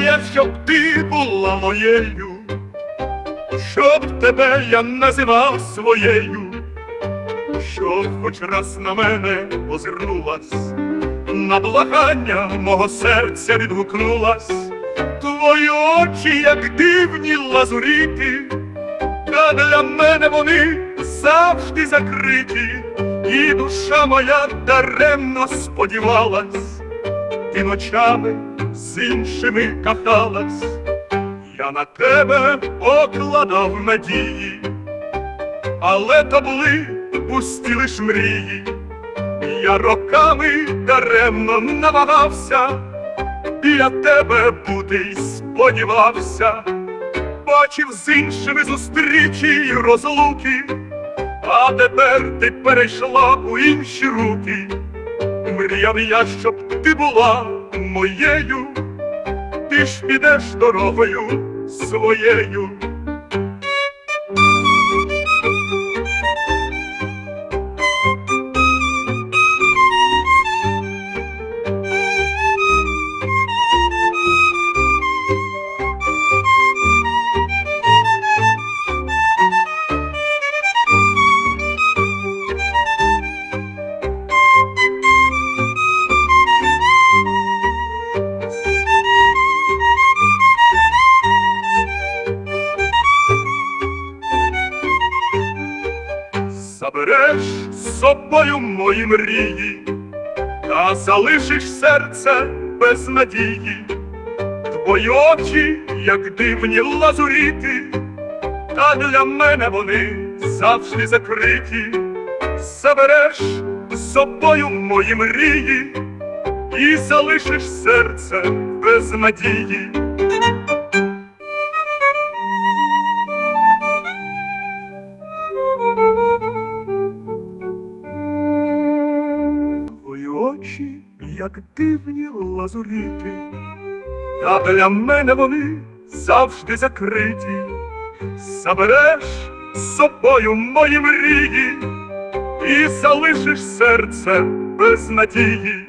Я, щоб ти була моєю, щоб тебе я називав своєю, щоб хоч раз на мене озирнулась, на благання мого серця відгукнулась, твої очі, як дивні лазуріти, та для мене вони завжди закриті, і душа моя даремно сподівалась, ти ночами з іншими кахалась, я на тебе покладав надії, але то були пусті лиш мрії, я роками даремно намагався, біля тебе бути й сподівався, бачив з іншими зустрічі й розлуки, а тепер ти перейшла у інші руки. Мріяв я, щоб ти була моєю, ти ж підеш дорогою своєю. Забереш з собою мої мрії, та залишиш серце без надії, твої очі, як дивні лазуріти, та для мене вони завжди закриті. Забереш з собою мої мрії і залишиш серце без надії. Очі, як дивні лазуріти, та для мене вони завжди закриті. Забереш з собою мої мрії і залишиш серце без надії.